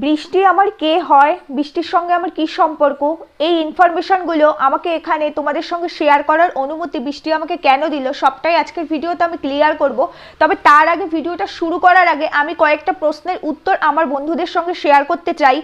বৃষ্টি আমার কে হয়, বৃষ্টির সঙ্গে আমার কি সম্পর্ক? এই ইনফরমেশনগুলো আমাকে এখানে তোমাদের সঙ্গে শেয়ার করার অনুমতি বৃষ্টি আমাকে কেন দিল? সবটাই আজকের ভিডিওতে আমি ক্লিয়ার করব। তবে তার আগে ভিডিওটা শুরু করার আগে আমি কয়েকটা প্রশ্নের উত্তর আমার বন্ধুদের সঙ্গে শেয়ার করতে চাই।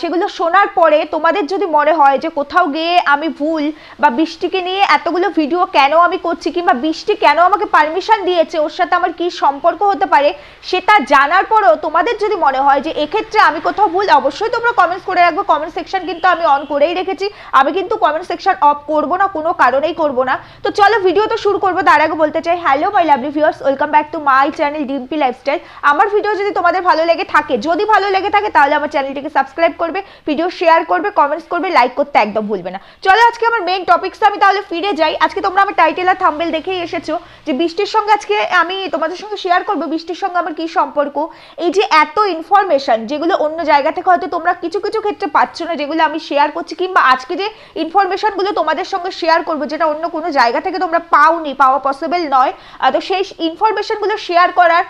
সেগুলো শোনার পরে তোমাদের যদি মনে হয় যে কোথাও গিয়ে আমি ভুল বা বৃষ্টিকে নিয়ে এতগুলো ভিডিও কেন আমি করছি কিংবা বৃষ্টি কেন আমাকে পারমিশন দিয়েছে, ওর সাথে আমার কি সম্পর্ক হতে পারে, সেটা জানার পরেও তোমাদের যদি মনে হয় যে এক্ষেত্রে আমি কোথাও ভুল, অবশ্যই তোমরা কমেন্টস করে রাখব। কমেন্ট সেকশন কিন্তু আমি অন করেই রেখেছি। আমি কিন্তু কমেন্ট সেকশন অফ করব না, কোনো কারণেই করব না। তো চলো ভিডিও তো শুরু করব। তার আগে বলতে চাই hello my lovely viewers welcome back to my channel Dimpi lifestyle আমার ভিডিও যদি তোমাদের ভালো লেগে থাকে, যদি ভালো লেগে থাকে, তাহলে আমার চ্যানেলটিকে সাবস্ক্রাইব করবে ভিডিও শেয়ার করবে কমেন্টস করবে লাইক করতে একদম ভুলবে না। চলো আজকে আমার মেইন টপিকসটা আমি তাহলে ফিরে যাই। আজকে তোমরা আমার টাইটেল আর থাম্বেল দেখেই এসেছ যে বৃষ্টির সঙ্গে আজকে আমি তোমাদের সঙ্গে শেয়ার করব। বৃষ্টির সঙ্গে আমার কি সম্পর্ক? এই যে এত ইনফরমেশন যেগুলো অন্য জায়গা থেকে হয়তো তোমরা কিছু কিছু ক্ষেত্রে পাচ্ছ না যেগুলো আমি শেয়ার করছি, কিংবা আজকে যে ইনফরমেশনগুলো তোমাদের সঙ্গে শেয়ার করব, যেটা অন্য কোনো জায়গা থেকে তোমরা পাওনি, পাওয়া পসিবল নয় তো সেই ইনফরমেশনগুলো শেয়ার করার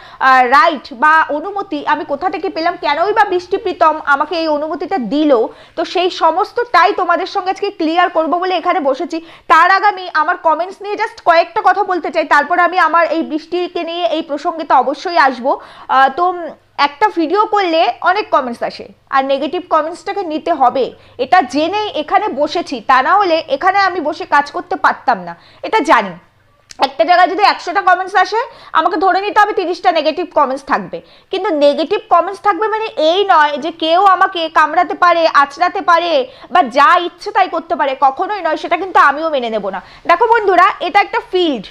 রাইট বা অনুমতি আমি কোথা থেকে পেলাম, কেনই বা বৃষ্টি প্রীতম আমাকে এই অনুমতিটা দিল, তো সেই সমস্তটাই তোমাদের সঙ্গে আজকে ক্লিয়ার করব বলে এখানে বসেছি। তার আগে আমি আমার কমেন্টস নিয়ে জাস্ট কয়েকটা কথা বলতে চাই, তারপর আমি আমার এই বৃষ্টিকে নিয়ে এই প্রসঙ্গে তো অবশ্যই আসব। তো একটা ভিডিও করলে অনেক কমেন্টস আসে। আর নেগেটিভ কমেন্টসটাকে নিতে হবে। এটা জেনেই এখানে বসেছি, তা না হলে এখানে আমি বসে কাজ করতে পারতাম না। এটা জানি। একটা জায়গায় যদি একশোটা কমেন্টস আসে, আমাকে ধরে নিতে হবে তিরিশটা নেগেটিভ কমেন্টস থাকবে। কিন্তু নেগেটিভ কমেন্টস থাকবে মানে এই নয় যে কেউ আমাকে কামড়াতে পারে, আঁচড়াতে পারে, বা যা ইচ্ছে তাই করতে পারে। কখনোই নয়, সেটা কিন্তু আমিও মেনে নেব না। দেখো বন্ধুরা, এটা একটা ফিল্ড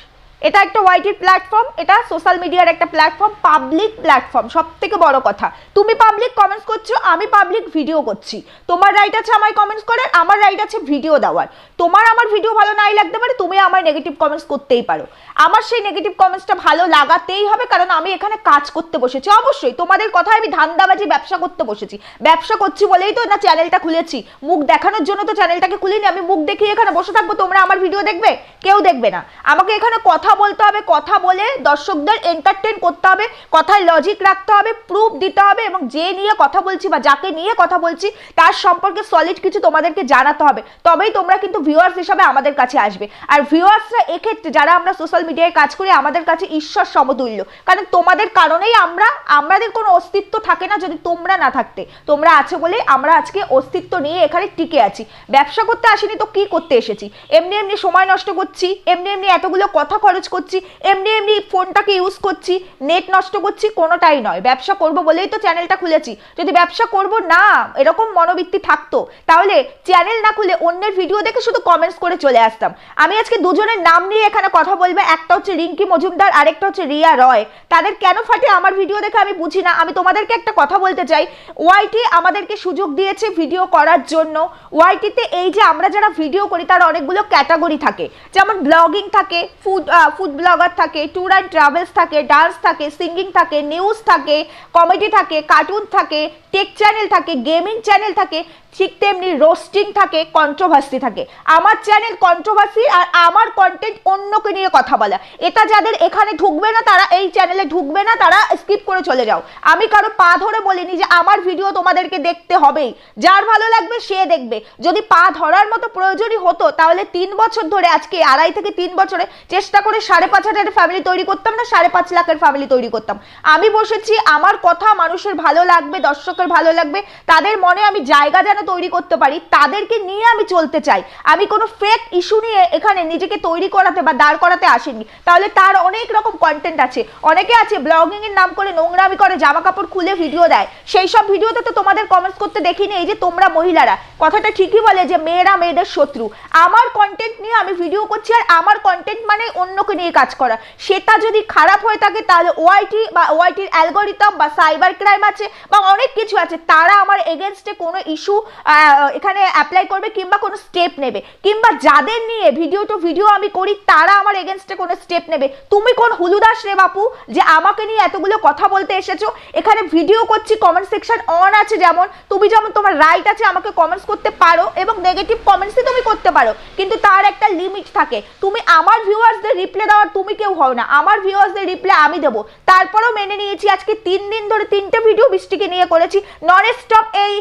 এটা একটা ওয়াইটির প্ল্যাটফর্ম এটা সোশ্যাল মিডিয়ার একটা প্ল্যাটফর্ম পাবলিক প্ল্যাটফর্ম সব থেকে বড় কথা। তুমি পাবলিক কমেন্টস করছ, আমি পাবলিক ভিডিও করছি। তোমার রাইট আছে আমায় কমেন্টস করার, আমার রাইট আছে ভিডিও দেওয়ার। তোমার আমার ভিডিও ভালো নাই লাগতে পারে, তুমি আমার নেগেটিভ কমেন্টস করতেই পারো। আমার সেই নেগেটিভ কমেন্টসটা ভালো লাগাতেই হবে, কারণ আমি এখানে কাজ করতে বসেছি। অবশ্যই, তোমাদের কথায় আমি ধান্দাবাজি, ব্যবসা করতে বসেছি। ব্যবসা করছি বলেই তো না চ্যানেলটা খুলেছি। মুখ দেখানোর জন্য তো চ্যানেলটাকে খুলিনি, আমি মুখ দেখিয়ে এখানে বসে থাকব, তোমরা আমার ভিডিও দেখবে? কেউ দেখবে না। আমাকে এখানে কথা বলতে হবে, কথা বলে দর্শকদের এন্টারটেন করতে হবে, কথায় লজিক রাখতে হবে প্রুফ দিতে হবে এবং যে নিয়ে কথা বলছি বা যাকে নিয়ে কথা বলছি তার সম্পর্কে সলিড কিছু তোমাদেরকে জানাতে হবে। তবেই তোমরা কিন্তু ভিউয়ার্স হিসাবে আমাদের কাছে আসবে। আর ভিউয়ার্সরা এক্ষেত্রে যারা আমরা সোশ্যাল মিডিয়ায় কাজ করি, আমাদের কাছে ঈশ্বর সমতুল্য। কারণ তোমাদের কারণেই আমরা, আমাদের কোনো অস্তিত্ব থাকে না যদি তোমরা না থাকতে। তোমরা আছো বলে আমরা আজকে অস্তিত্ব নিয়ে এখানে টিকে আছি। ব্যবসা করতে আসিনি তো কি করতে এসেছি? এমনি এমনি সময় নষ্ট করছি, এমনি এমনি এতগুলো কথা খরচ করছি, এমনি এমনি ফোনটাকে ইউজ করছি নেট নষ্ট করছি, কোনোটাই নয়। ব্যবসা করব বলেই তো চ্যানেলটা খুলেছি। যদি ব্যবসা করব না, এরকম মনোবৃত্তি থাকতো, তাহলে চ্যানেল না খুলে অন্যের ভিডিও দেখে শুধু কমেন্টস করে চলে আসতাম। আমি আজকে দুজনের নাম নিয়ে এখানে কথা বলব, একটা হচ্ছে রিঙ্কি মজুমদার, আরেকটা হচ্ছে রিয়া রয়। তাদের কেন ফাটে আমার ভিডিও দেখে আমি বুঝি না। আমি তোমাদেরকে একটা কথা বলতে চাই ওয়াইটি আমাদেরকে সুযোগ দিয়েছে ভিডিও করার জন্য। ওয়াইটিতে এই যে আমরা যারা ভিডিও করি, তার অনেকগুলো ক্যাটাগরি থাকে। যেমন ব্লগিং থাকে ফুড ফুড ব্লগার থাকে ট্যুর অ্যান্ড ট্রাভেলস থাকে ডান্স থাকে সিঙ্গিং থাকে নিউজ থাকে কমেডি থাকে কার্টুন থাকে টেক চ্যানেল থাকে গেমিং চ্যানেল থাকে, ঠিক তেমনি রোস্টিং থাকে কন্ট্রোভার্সি থাকে। আমার চ্যানেল কন্ট্রোভার্সি আর আমার কন্টেন্ট অন্যকে নিয়ে কথা বলা। এটা যাদের এখানে ঢুকবে না তারা এই চ্যানেলে ঢুকবে না, তারা স্কিপ করে চলে যাও। আমি কারও পা ধরে বলিনি যে আমার ভিডিও তোমাদেরকে দেখতে হবেই। যার ভালো লাগবে সে দেখবে। যদি পা ধরার মতো প্রয়োজনই হতো, তাহলে তিন বছর ধরে, আজকে আড়াই থেকে তিন বছরে চেষ্টা করে সাড়ে পাঁচ হাজারের ফ্যামিলি তৈরি করতাম না, সাড়ে পাঁচ লাখের ফ্যামিলি তৈরি করতাম। আমি বসেছি, আমার কথা মানুষের ভালো লাগবে, দর্শকের ভালো লাগবে, তাদের মনে আমি জায়গা যেন তৈরি করতে পারি, তাদেরকে নিয়ে আমি চলতে চাই। আমি কোনো ফেক ইস্যু নিয়ে এখানে নিজেকে তৈরি করাতে বা দাঁড় করাতে আসিনি। তাহলে তার অনেক রকম কন্টেন্ট আছে। অনেকে আছে ব্লগিং এর নাম করে নোংরামি করে জামা কাপড় খুলে ভিডিও দেয়। সেই সব ভিডিওতে তো তোমাদের কমেন্টস করতে দেখিনি, এই যে তোমরা মহিলারা। কথাটা ঠিকই বলে যে, মেয়েরা মেয়েদের শত্রু। আমার কন্টেন্ট নিয়ে আমি ভিডিও করছি আর আমার কন্টেন্ট মানে অন্যকে নিয়ে কাজ করা। সেটা যদি খারাপ হয়ে থাকে, তাহলে ওআইটি বা ওআইটির অ্যালগোরিদম বা সাইবার ক্রাইম আছে বা অনেক কিছু আছে, তারা আমার এগেনস্টে কোনো ইস্যু এখানে অ্যাপ্লাই করবে কিংবা কোনো স্টেপ নেবে। কিংবা যাদের নিয়ে ভিডিও টু ভিডিও আমি করি, তারা আমার এগেনস্টে কোনো স্টেপ নেবে। তুমি কোন হুলুদাস রে বাপু, যে আমাকে নিয়ে এতগুলো কথা বলতে এসেছ? এখানে ভিডিও করছি কমেন্ট সেকশন অন আছে যেমন। তুমি যেমন তোমার রাইট আছে, আমাকে কমেন্টস করতে পারো এবং নেগেটিভ কমেন্টসই তুমি করতে পারো। কিন্তু তার একটা লিমিট থাকে। তুমি আমার ভিউয়ার্সদের রিপ্লাই দেওয়ার তুমি কেউ হও না। আমার ভিউয়ার্সদের রিপ্লাই আমি দেবো। তারপরেও মেনে নিয়েছি, আজকে তিন দিন ধরে তিনটে ভিডিও বৃষ্টিকে নিয়ে করেছি। নন স্টপ এই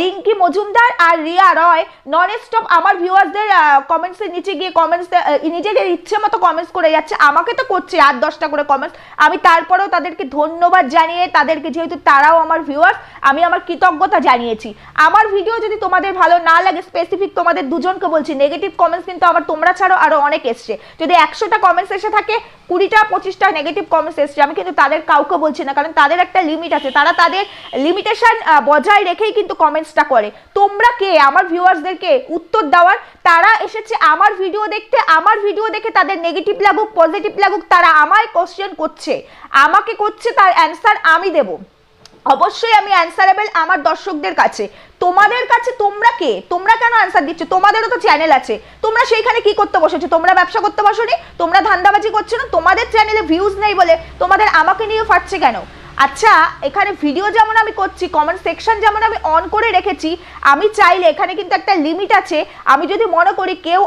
রিঙ্কি মজুমদার আর রিয়া রয় নন স্টপ আমার ভিউয়ার্সদের কমেন্টসের নিচে গিয়ে কমেন্টস নিজেদের ইচ্ছে মতো কমেন্টস করে যাচ্ছে। আমাকে তো করছে আট দশটা করে কমেন্টস আমি তারপরেও তাদেরকে ধন্যবাদ জানিয়ে, তাদেরকে যেহেতু তারাও আমার ভিউয়ার্স আমি আমার কৃতজ্ঞতা জানিয়েছি। আমার ভিডিও যদি তোমাদের ভালো না লাগে স্পেসিফিক তোমাদের দুজনকে বলছি নেগেটিভ কমেন্টস কিন্তু আবার তোমরা ছাড়াও আরও অনেক এসছে। যদি একশোটা কমেন্টস এসে থাকে, কুড়িটা, পঁচিশটা নেগেটিভ কমেন্টস এসছে। আমি কিন্তু তাদের কাউকে বলছি না, কারণ তাদের একটা লিমিট আছে। তারা তাদের লিমিটেশন বজায় রেখেই কিন্তু কমেন্টসটা করে। তোমরা কে? আমার ভিউয়ার্সদেরকে উত্তর দেওয়ার। তারা এসেছে আমার ভিডিও দেখতে। আমার ভিডিও দেখে তাদের নেগেটিভ লাগুক পজিটিভ লাগুক, তারা আমায় কোশ্চেন করছে। আমাকে করছে তার অ্যান্সার আমি দেবো। অবশ্যই আমি অ্যান্সারেবল আমার দর্শকদের কাছে। তোমাদের কাছে তোমরা কে? তোমরা কেন অ্যান্সার দিচ্ছ? তোমাদেরও তো চ্যানেল আছে। তোমরা সেইখানে কি করতে বসেছো? তোমরা ব্যবসা করতে বসো তোমরা ধান্দাবাজি করছ না? তোমাদের চ্যানেলে ভিউজ নেই বলে তোমাদের আমাকে নিয়ে ফাটছে কেন? আচ্ছা এখানে ভিডিও যেমন আমি করছি কমেন্ট সেকশন যেমন আমি অন করে রেখেছি, আমি চাইলে এখানে কিন্তু একটা লিমিট আছে। আমি যদি মনে করি কেউ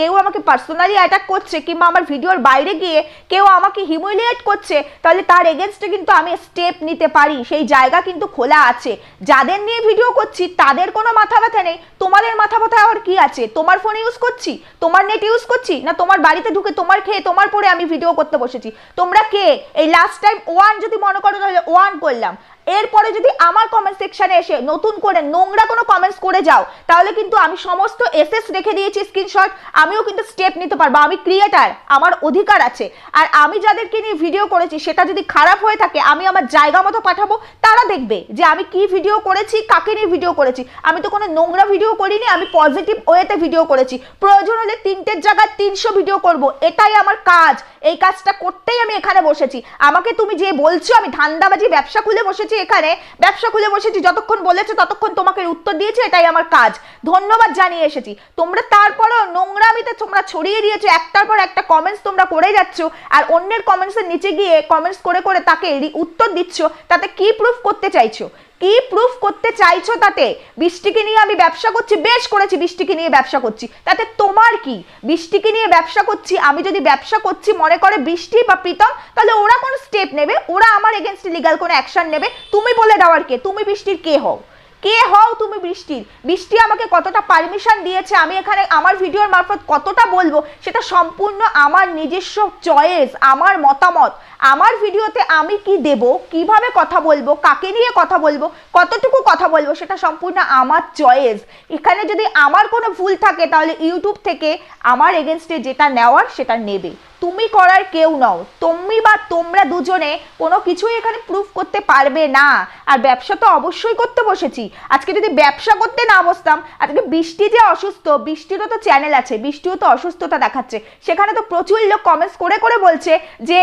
কেউ আমাকে পার্সোনালি অ্যাটাক করছে কিংবা আমার ভিডিওর বাইরে গিয়ে কেউ আমাকে হিউমিলিয়েট করছে, তাহলে তার এগেনস্টে কিন্তু আমি স্টেপ নিতে পারি। সেই জায়গা কিন্তু খোলা আছে। যাদের নিয়ে ভিডিও করছি, তাদের কোনো মাথা ব্যথা নেই। তোমাদের মাথা ব্যথা আর কি আছে? তোমার ফোন ইউজ করছি? তোমার নেট ইউজ করছি? না তোমার বাড়িতে ঢুকে তোমার খেয়ে তোমার পরে আমি ভিডিও করতে বসেছি? তোমরা কে? এই লাস্ট টাইম ওয়ান যদি মনে করো ওয়ান করলাম। এরপরে যদি আমার কমেন্ট সেকশনে এসে নতুন করে নোংরা কোনো কমেন্টস করে যাও, তাহলে কিন্তু আমি সমস্ত এসএস রেখে দিয়েছি স্ক্রিনশট আমিও কিন্তু স্টেপ নিতে পারব, আমি ক্রিয়েটার আমার অধিকার আছে। আর আমি যাদেরকে নিয়ে ভিডিও করেছি, সেটা যদি খারাপ হয়ে থাকে, আমি আমার জায়গা মতো পাঠাবো, তারা দেখবে যে আমি কি ভিডিও করেছি, কাকে নিয়ে ভিডিও করেছি। আমি তো কোনো নোংরা ভিডিও করিনি, আমি পজিটিভ ওয়েতে ভিডিও করেছি। প্রয়োজন হলে তিনটের জায়গায় তিনশো ভিডিও করব, এটাই আমার কাজ। এই কাজটা করতেই আমি এখানে বসেছি। আমাকে তুমি যে বলছো, আমি ধান্দাবাজি ব্যবসা খুলে বসেছি এখানে ব্যবসা খুলে বসেছি, যতক্ষণ বলেছে ততক্ষণ তোমাকে উত্তর দিয়েছি, এটাই আমার কাজ। ধন্যবাদ জানিয়ে এসেছি। তোমরা তারপরও নোংরামিতে তোমরা ছড়িয়ে দিয়েছ, একটার পর একটা কমেন্টস তোমরা করে যাচ্ছ, আর অন্যের কমেন্টসের নিচে গিয়ে কমেন্টস করে করে তাকে উত্তর দিচ্ছ, তাতে কি প্রুফ করতে চাইছো? কি প্রুফ করতে চাইছো তাতে? বৃষ্টিকে নিয়ে আমি ব্যবসা করছি, বেশ করেছি বৃষ্টিকে নিয়ে ব্যবসা করছি। তাতে তোমার কি? বৃষ্টিকে নিয়ে ব্যবসা করছি, আমি যদি ব্যবসা করছি, মনে করে বৃষ্টি বা প্রীতম, তাহলে ওরা কোন স্টেপ নেবে? ওরা আমার এগেনস্টে লিগাল কোনো অ্যাকশন নেবে? তুমি বলে দেওয়ার কে? তুমি বৃষ্টির কে হও? কে হও তুমি বৃষ্টির? বৃষ্টি আমাকে কতটা পারমিশন দিয়েছে? আমি এখানে আমার ভিডিওর মারফত কতটা বলব? সেটা সম্পূর্ণ আমার নিজস্ব চয়েস আমার মতামত। আমার ভিডিওতে আমি কি দেব, কীভাবে কথা বলব, কাকে নিয়ে কথা বলব, কতটুকু কথা বলব সেটা সম্পূর্ণ আমার চয়েস এখানে যদি আমার কোনো ভুল থাকে তাহলে ইউটিউব থেকে আমার এগেনস্টে যেটা নেওয়ার সেটা নেবে। তুমি করার কেউ নও। তুমি বা তোমরা দুজনে কোনো কিছুই এখানে প্রুফ করতে পারবে না। আর ব্যবসা তো অবশ্যই করতে বসেছি। আজকে যদি ব্যবসা করতে না বসতাম, আজকে বৃষ্টি যে অসুস্থ, বৃষ্টিরও তো চ্যানেল আছে, বৃষ্টিও তো অসুস্থতা দেখাচ্ছে। সেখানে তো প্রচুর লোক কমেন্টস করে করে বলছে যে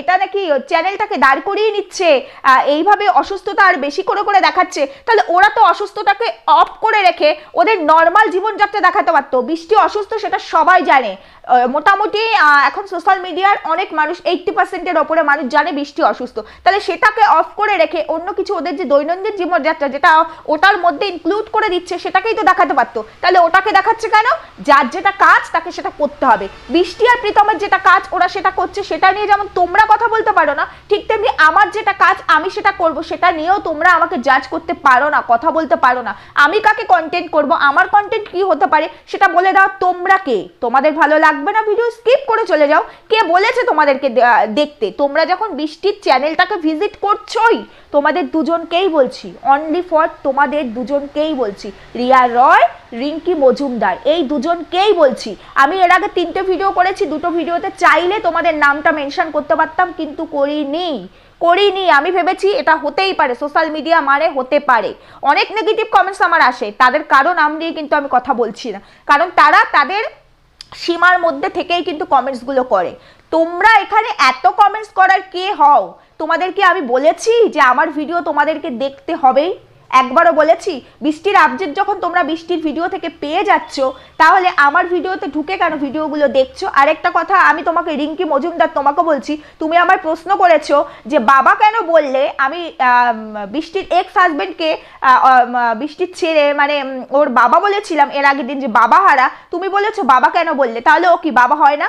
এটা নাকি চ্যানেলটাকে দাঁড় করিয়ে নিচ্ছে এইভাবে অসুস্থতা আর বেশি করে করে দেখাচ্ছে। তাহলে ওরা তো অসুস্থতাকে অফ করে রেখে ওদের নর্মাল জীবনযাত্রা দেখাতে পারতো। বৃষ্টি অসুস্থ সেটা সবাই জানে। মোটামুটি এখন সোশ্যাল মিডিয়ার অনেক মানুষ এইটটি পার্সেন্টের ওপরে মানুষ জানে বৃষ্টি অসুস্থ। তাহলে সেটাকে অফ করে রেখে অন্য কিছু ওদের যে দৈনন্দিন জীবনযাত্রা, যেটা ওটার মধ্যে ইনক্লুড করে দিচ্ছে, সেটাকেই তো দেখাতে পারতো। তাহলে ওটাকে দেখাচ্ছে কেন? যার যেটা কাজ, তাকে সেটা করতে হবে। বৃষ্টি আর প্রীতমের যেটা কাজ, ওরা সেটা করছে, সেটা নিয়ে যেমন তোমরা কথা বলতে পারো না, ঠিক তেমনি আমার যেটা কাজ, আমি সেটা করব, সেটা নিয়েও তোমরা আমাকে জাজ করতে পারো না, কথা বলতে পারো না। আমি কাকে কন্টেন্ট করব? আমার কন্টেন্ট কি হতে পারে? সেটা বলে দাও তোমরা কে? তোমাদের ভালো লাগবে না ভিডিও স্কিপ করে চলে যাও। কে বলেছে তোমাদেরকে দেখতে? তোমরা যখন বৃষ্টির চ্যানেলটাকে ভিজিট করছোই, তোমাদের দুজনকেই বলছি। অনলি ফর তোমাদের দুজনকেই বলছি। রিয়া রয়, রিঙ্কি মজুমদার, এই দুজনকেই বলছি। আমি এর আগে তিনটে ভিডিও করেছি, দুটো ভিডিওতে চাইলে তোমাদের নামটা মেনশন করতে পারতাম, কিন্তু করিনি। করিনি, আমি ভেবেছি এটা হতেই পারে সোশ্যাল মিডিয়া মানে হতে পারে। অনেক নেগেটিভ কমেন্টস আমার আসে, তাদের কারও নাম নিয়ে কিন্তু আমি কথা বলছি না। কারণ তারা তাদের সীমার মধ্যে থেকেই কিন্তু কমেন্টসগুলো করে। তোমরা এখানে এত কমেন্টস করার কে হও? তোমাদেরকে আমি বলেছি যে আমার ভিডিও তোমাদেরকে দেখতে হবেই। একবারও বলেছি, বৃষ্টির আপডেট যখন তোমরা বৃষ্টির ভিডিও থেকে পেয়ে যাচ্ছ, তাহলে আমার ভিডিওতে ঢুকে কেন ভিডিওগুলো দেখছ? আরেকটা কথা, আমি তোমাকে, রিঙ্কি মজুমদার তোমাকে বলছি, তুমি আমার প্রশ্ন করেছ যে বাবা কেন বললে আমি বৃষ্টির এক্স হাজবেন্ডকে বৃষ্টির ছেড়ে মানে ওর বাবা বলেছিলাম এর আগের দিন যে বাবা হারা, তুমি বলেছ বাবা কেন বললে? তাহলে ও কি বাবা হয় না?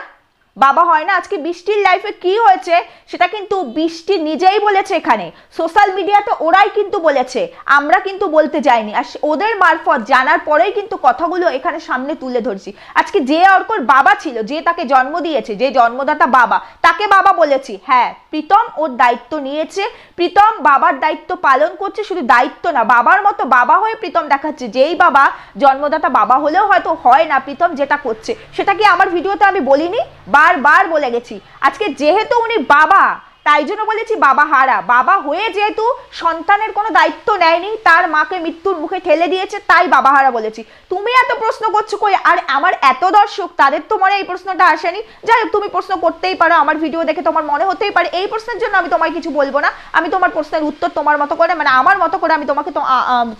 বাবা হয় না, আজকে বৃষ্টির লাইফে কি হয়েছে সেটা কিন্তু বৃষ্টি নিজেই বলেছে এখানে। সোশ্যাল মিডিয়াতে ওরাই কিন্তু বলেছে, আমরা কিন্তু বলতে যাইনি। আর ওদের মারফত জানার পরেই কিন্তু কথাগুলো এখানে সামনে তুলে ধরছি। আজকে যে অর্কর বাবা ছিল, যে তাকে জন্ম দিয়েছে, যে জন্মদাতা বাবা, তাকে বাবা বলেছি। হ্যাঁ প্রীতম ওর দায়িত্ব নিয়েছে। প্রীতম বাবার দায়িত্ব পালন করছে, শুধু দায়িত্ব না, বাবার মতো বাবা হয়ে প্রীতম দেখাচ্ছে। যেই বাবা জন্মদাতা বাবা হলেও হয়তো হয় না প্রীতম যেটা করছে। সেটা কি আমার ভিডিওতে আমি বলিনি? বারবার বলে গেছি। আজকে যেহেতু উনি বাবা, তাই জন্য বলেছি বাবা হারা। বাবা হয়ে যেহেতু সন্তানের কোনো দায়িত্ব নেয়নি, তার মাকে মৃত্যুর মুখে ঠেলে দিয়েছে, তাই বাবা হারা বলেছি। তুমি এত প্রশ্ন করছ কই? আর আমার এত দর্শক, তাদের তো মনে এই প্রশ্নটা আসেনি। যাই হোক, তুমি প্রশ্ন করতেই পারো, আমার ভিডিও দেখে তোমার মনে হতেই পারে। এই প্রশ্নের জন্য আমি তোমায় কিছু বলব না। আমি তোমার প্রশ্নের উত্তর তোমার মতো করে মানে আমার মতো করে আমি তোমাকে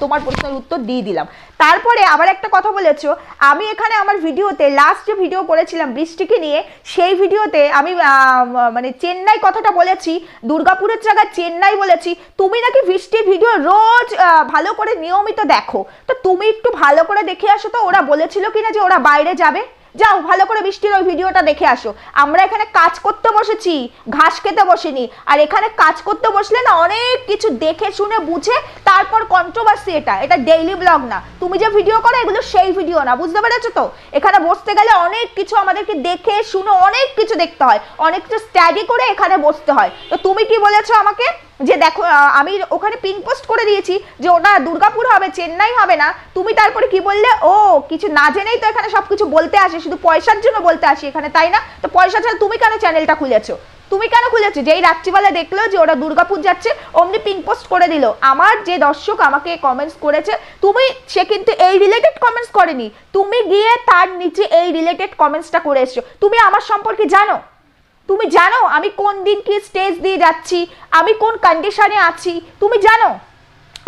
তোমার প্রশ্নের উত্তর দিয়ে দিলাম। তারপরে আবার একটা কথা বলেছ, আমি এখানে আমার ভিডিওতে লাস্ট যে ভিডিও করেছিলাম বৃষ্টিকে নিয়ে, সেই ভিডিওতে আমি মানে চেন্নাই কথাটা বলেছি, দুর্গাপুরের জায়গায় চেন্নাই বলেছি, তুমি নাকি বৃষ্টির ভিডিও রোজ ভালো করে নিয়মিত দেখো। তো তুমি একটু ভালো করে দেখে আসো তো, ওরা বলেছিল কিনা যে ওরা বাইরে যাবে? যাও, ভালো করে বৃষ্টির ওই ভিডিওটা দেখে আসো। আমরা এখানে কাজ করতে বসেছি, ঘাস খেতে বসিনি। আর এখানে কাজ করতে বসলে না অনেক কিছু দেখে, শুনে, বুঝে, তারপর কন্ট্রোভার্সি এটা। এটা ডেইলি ব্লগ না। তুমি যে ভিডিও করো, এগুলো সেই ভিডিও না, বুঝতে পেরেছ তো? এখানে বসতে গেলে অনেক কিছু আমাদেরকে দেখে, শুনে অনেক কিছু দেখতে হয়। অনেক কিছু স্টাডি করে এখানে বসতে হয়। তো তুমি কি বলেছ আমাকে? যে দেখো আমি ওখানে পিন পোস্ট করে দিয়েছি যে ওটা দুর্গাপুর হবে, চেন্নাই হবে না। তুমি তারপরে কি বললে? ও, কিছু না জেনেই তো এখানে সব কিছু বলতে আসে, শুধু পয়সার জন্য বলতে আসি এখানে, তাই না? তো পয়সা ছাড়া তুমি কেন চ্যানেলটা খুলেছো? তুমি কেন খুলেছো? যেই রাত্রিবেলা দেখল যে ওরা দুর্গাপুর যাচ্ছে, অমনি পিন পোস্ট করে দিল। আমার যে দর্শক আমাকে কমেন্টস করেছে, তুমি, সে কিন্তু এই রিলেটেড কমেন্টস করেনি। তুমি গিয়ে তার নিচে এই রিলেটেড কমেন্টসটা করে এসছো। তুমি আমার সম্পর্কে জানো? তুমি জানো আমি কোন দিন কি স্টেজ দিয়ে যাচ্ছি? আমি কোন কন্ডিশনে আছি? তুমি জানো?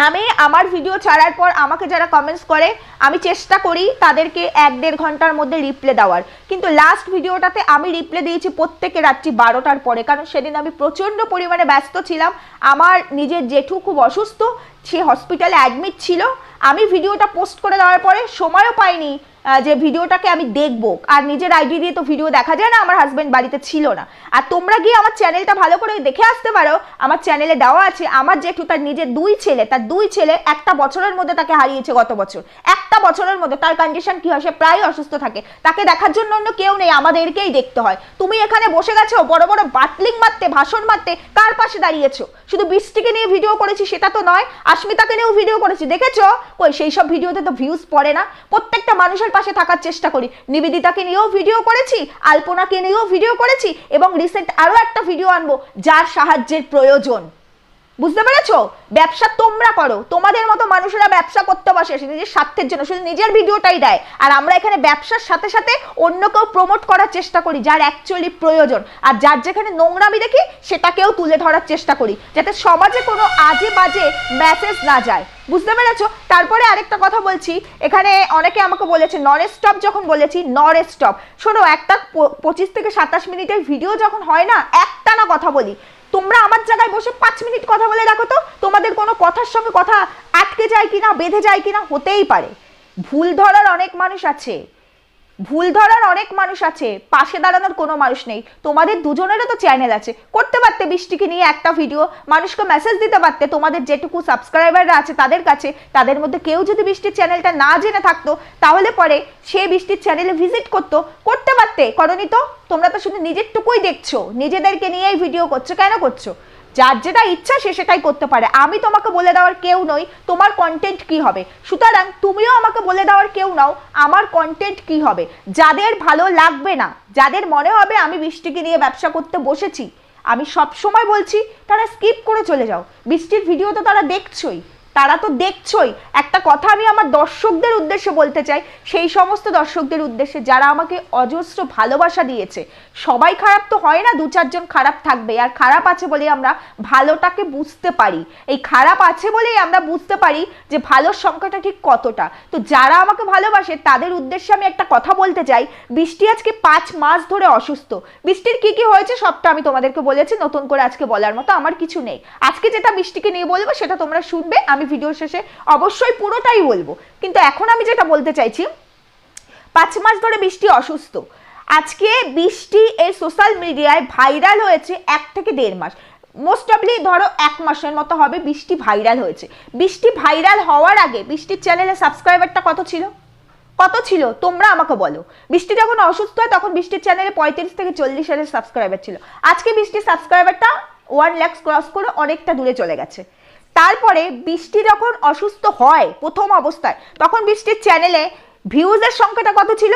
আমি আমার ভিডিও ছাড়ার পর আমাকে যারা কমেন্টস করে, আমি চেষ্টা করি তাদেরকে এক দেড় ঘণ্টার মধ্যে রিপ্লে দেওয়ার। কিন্তু লাস্ট ভিডিওটাতে আমি রিপ্লে দিয়েছি প্রত্যেকে রাত্রি বারোটার পরে। কারণ সেদিন আমি প্রচণ্ড পরিমাণে ব্যস্ত ছিলাম। আমার নিজের জেঠু খুব অসুস্থ, সে হসপিটালে অ্যাডমিট ছিল। আমি ভিডিওটা পোস্ট করে দেওয়ার পরে সময়ও পাইনি। যে ভিডিওটাকে আমি দেখব। আর নিজের আইডি দিয়ে তো ভিডিও দেখা যায় না, আমার হাজব্যান্ড বাড়িতে ছিল না। আর তোমরা গিয়ে আমার চ্যানেলটা ভালো করে দেখে আসতে পারো, আমার চ্যানেলে দেওয়া আছে, আমার জেঠু তার নিজের দুই ছেলে, তার দুই ছেলে একটা বছরের মধ্যে তাকে হারিয়েছে গত বছর। একটা বছরের মধ্যে তার কন্ডিশন কি হয়, সে প্রায় অসুস্থ থাকে। তাকে দেখার জন্য অন্য কেউ নেই, আমাদেরকেই দেখতে হয়। তুমি এখানে বসে গেছো, বড় বড় বাটলিং মারতে, ভাষণ মারতে, কার পাশে দাঁড়িয়েছো? শুধু বৃষ্টিকে নিয়ে ভিডিও করেছি, সেটা তো নয়, আস্মিতাকে নিয়েও ভিডিও করেছি। দেখেছ? কই, সেই সব ভিডিওতে তো ভিউজ পড়ে না। প্রত্যেকটা মানুষের পাশে থাকার চেষ্টা করি। নিবেদিতাকে নিয়েও ভিডিও করেছি, আলপনাকে নিয়েও ভিডিও করেছি এবং রিসেন্ট আরও একটা ভিডিও আনব, যার সাহায্যের প্রয়োজন। বুঝতে পেরেছ? ব্যবসা তোমরা করো। তোমাদের মতো মানুষেরা ব্যবসা করতে বসে, সে নিজের স্বার্থের জন্য, শুধু নিজের ভিডিওটাই দেয়। আর আমরা এখানে ব্যবসার সাথে সাথে অন্যকেও প্রমোট করার চেষ্টা করি, যার অ্যাকচুয়ালি প্রয়োজন। আর যার যেখানে নোংরামি দেখি, সেটাকেও তুলে ধরার চেষ্টা করি, যাতে সমাজে কোনো আজে বাজে মেসেজ না যায়। বুঝতে পেরেছ? তারপরে আরেকটা কথা বলছি। এখানে অনেকে আমাকে বলেছে, নন স্টপ যখন বলেছি, নর স্টপ শোনো, একটা পঁচিশ থেকে সাতাশ মিনিটের ভিডিও যখন হয় না একটা না কথা বলি। তোমরা আমার জায়গায় বসে পাঁচ মিনিট কথা বলে দেখো তো, তোমাদের কোনো কথার সঙ্গে কথা আটকে যায় কিনা, বেঁধে যায় কিনা, হতেই পারে। ভুল ধরার অনেক মানুষ আছে। ভুল ধরার অনেক মানুষ আছে, পাশে দাঁড়ানোর কোনো মানুষ নেই। তোমাদের দুজনেরও তো চ্যানেল আছে। করতে পারতে বৃষ্টিকে নিয়ে একটা ভিডিও মানুষকে মেসেজ দিতে পারতে তোমাদের যেটুকু সাবস্ক্রাইবাররা আছে তাদের কাছে, তাদের মধ্যে কেউ যদি বৃষ্টির চ্যানেলটা না জেনে থাকতো, তাহলে পরে সে বৃষ্টির চ্যানেলে ভিজিট করতো। করতে পারতে, করনি তো? তোমরা তো শুধু নিজেরটুকুই দেখছ, নিজেদেরকে নিয়েই ভিডিও করছ, কেন করছ? যার যেটা ইচ্ছা সে সেটাই করতে পারে। আমি তোমাকে বলে দেওয়ার কেউ নই, তোমার কন্টেন্ট কি হবে? সুতরাং তুমিও আমাকে বলে দেওয়ার কেউ নাও, আমার কন্টেন্ট কি হবে? যাদের ভালো লাগবে না, যাদের মনে হবে আমি বৃষ্টিকে নিয়ে ব্যবসা করতে বসেছি, আমি সব সময় বলছি, তারা স্কিপ করে চলে যাও। বৃষ্টির ভিডিও তো তারা দেখছই, তারা তো দেখছই। একটা কথা আমি আমার দর্শকদের উদ্দেশ্যে বলতে চাই, সেই সমস্ত দর্শকদের উদ্দেশ্যে যারা আমাকে অজস্র ভালোবাসা দিয়েছে সবাই খারাপ তো হয় না দু চারজন খারাপ থাকবে। আর খারাপ আছে বলে আমরা ভালোটাকে বুঝতে পারি। এই খারাপ আছে বলেই আমরা বুঝতে পারি যে ভালোর সংখ্যাটা ঠিক কতটা। তো যারা আমাকে ভালোবাসে, তাদের উদ্দেশ্যে আমি একটা কথা বলতে চাই। বৃষ্টি আজকে পাঁচ মাস ধরে অসুস্থ। বৃষ্টির কি কি হয়েছে সবটা আমি তোমাদেরকে বলেছি, নতুন করে আজকে বলার মতো আমার কিছু নেই। আজকে যেটা বৃষ্টিকে নিয়ে বলব, সেটা তোমরা শুনবে, আমি ভিডিও শেষে অবশ্যই পুরোটাই বলব। কিন্তু এখন আমি যেটা বলতে চাইছি, পাঁচ মাস ধরে বৃষ্টি অসুস্থ। আজকে বৃষ্টি এই সোশ্যাল মিডিয়ায় ভাইরাল হয়েছে এক থেকে দেড় মাস। মোস্ট অফলি ধরো এক মাসের মতো হবে বৃষ্টি ভাইরাল হয়েছে। বৃষ্টি ভাইরাল হওয়ার আগে বৃষ্টির চ্যানেলে সাবস্ক্রাইবারটা কত ছিল? কত ছিল? তোমরা আমাকে বলো। বৃষ্টি যখন অসুস্থ হয়, তখন বৃষ্টির চ্যানেলে পঁয়ত্রিশ থেকে চল্লিশ হাজার সাবস্ক্রাইবার ছিল। আজকে বৃষ্টির সাবস্ক্রাইবারটা ওয়ান ল্যাক্স ক্রস করে অনেকটা দূরে চলে গেছে। তারপরে বৃষ্টি যখন অসুস্থ হয় প্রথম অবস্থায়, তখন বৃষ্টির চ্যানেলে ভিউজের সংখ্যাটা কত ছিল?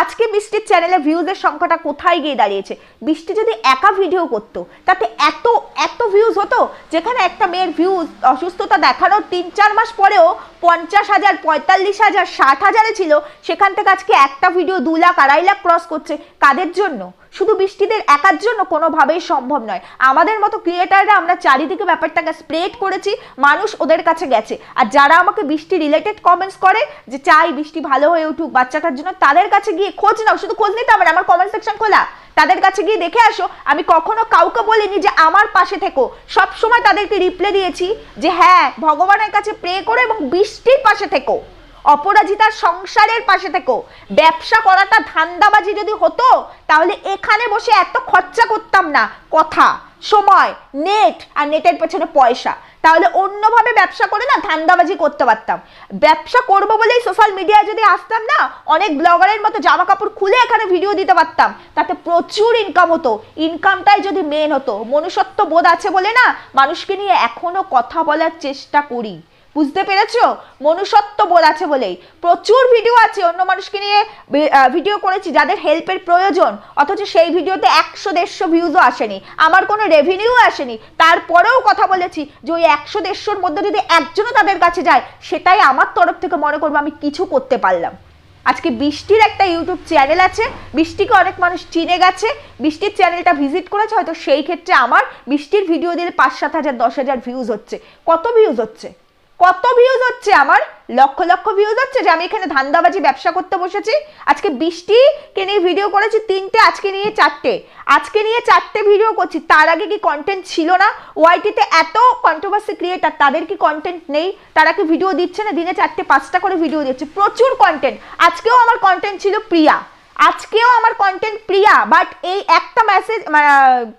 আজকে বৃষ্টির চ্যানেলে ভিউজের সংখ্যাটা কোথায় গিয়ে দাঁড়িয়েছে? বৃষ্টি যদি একা ভিডিও করতো, তাতে এত এত ভিউজ হতো, যেখানে একটা মেয়ের ভিউজ অসুস্থতা দেখানোর তিন, চার মাস পরেও পঞ্চাশ হাজার, পঁয়তাল্লিশ হাজার, ষাট হাজারে ছিল, সেখান থেকে আজকে একটা ভিডিও দু লাখ, আড়াই লাখ ক্রস করছে। কাদের জন্য? শুধু বৃষ্টিদের একার জন্য কোনোভাবেই সম্ভব নয়। আমাদের মতো ক্রিয়েটাররা আমরা চারিদিকে ব্যাপারটাকে স্প্রেড করেছি মানুষ ওদের কাছে গেছে। আর যারা আমাকে বৃষ্টি রিলেটেড কমেন্টস করে যে চাই বৃষ্টি ভালো হয়ে উঠুক বাচ্চাটার জন্য তাদের কাছে গিয়ে খোঁজ নাও। শুধু খোঁজ নিতে না, আমার কমেন্ট সেকশন খোলা। তাদের কাছে গিয়ে দেখে আসো। আমি কখনো কাউকে বলিনি যে আমার পাশে থেকো। সব সময় তাদেরকে রিপ্লে দিয়েছি যে হ্যাঁ ভগবানের কাছে প্রে করো এবং বৃষ্টির পাশে থেকো। অপরাজিতার সংসারের পাশে থেকো। ব্যবসা করাটা ধান্দাবাজি যদি হতো, তাহলে এখানে বসে এত খরচা করতাম না। কথা, সময় নেট আর নেটের পেছনে পয়সা। তাহলে অন্যভাবে ব্যবসা করে না ধান্দাবাজি করতে পারতাম। ব্যবসা করব বলেই সোশ্যাল মিডিয়ায় যদি আসতাম না, অনেক ব্লগারের মতো জামা কাপড় খুলে এখানে ভিডিও দিতে পারতাম। তাতে প্রচুর ইনকাম হতো। ইনকামটাই যদি মেন হতো। মনুষ্যত্ব বোধ আছে বলে না, মানুষকে নিয়ে এখনও কথা বলার চেষ্টা করি। বুঝতে পেরেছ? মনুষ্যত্ব বোধ আছে বলেই। প্রচুর ভিডিও আছে, অন্য মানুষকে নিয়ে ভিডিও করেছি যাদের হেল্পের প্রয়োজন। অথচ সেই ভিডিওতে একশো দেড়শো ভিউজও আসেনি। আমার কোনো রেভিনিউ আসেনি। তারপরেও কথা বলেছি যে ওই একশো দেড়শোর মধ্যে যদি একজনও তাদের কাছে যায়, সেটাই আমার তরফ থেকে মনে করব আমি কিছু করতে পারলাম। আজকে বৃষ্টির একটা ইউটিউব চ্যানেল আছে। বৃষ্টিকে অনেক মানুষ চিনে গেছে। বৃষ্টির চ্যানেলটা ভিজিট করেছে, হয়তো সেই ক্ষেত্রে আমার বৃষ্টির ভিডিও দিলে পাঁচ সাত হাজার, দশ হাজার ভিউজ হচ্ছে। কত ভিউজ হচ্ছে? কত ভিউজ হচ্ছে আমার? লক্ষ লক্ষ ভিউজ হচ্ছে যে আমি এখানে ধান্দাবাজি ব্যবসা করতে বসেছি। আজকে বৃষ্টিকে নিয়ে ভিডিও করেছি? তিনটে, আজকে নিয়ে চারটে। আজকে নিয়ে চারটে ভিডিও করছি। তার আগে কি কন্টেন্ট ছিল না? ওয়াইটিতে এত কন্ট্রোভার্সি ক্রিয়েটার তাদের কি কন্টেন্ট নেই? তারা কি ভিডিও দিচ্ছে না? দিনে চারটে, পাঁচটা করে ভিডিও দিচ্ছে। প্রচুর কন্টেন্ট আজকেও আমার কন্টেন্ট ছিল প্রিয়া। আজকেও আমার কন্টেন্ট প্রিয়া বাট এই একটা মেসেজ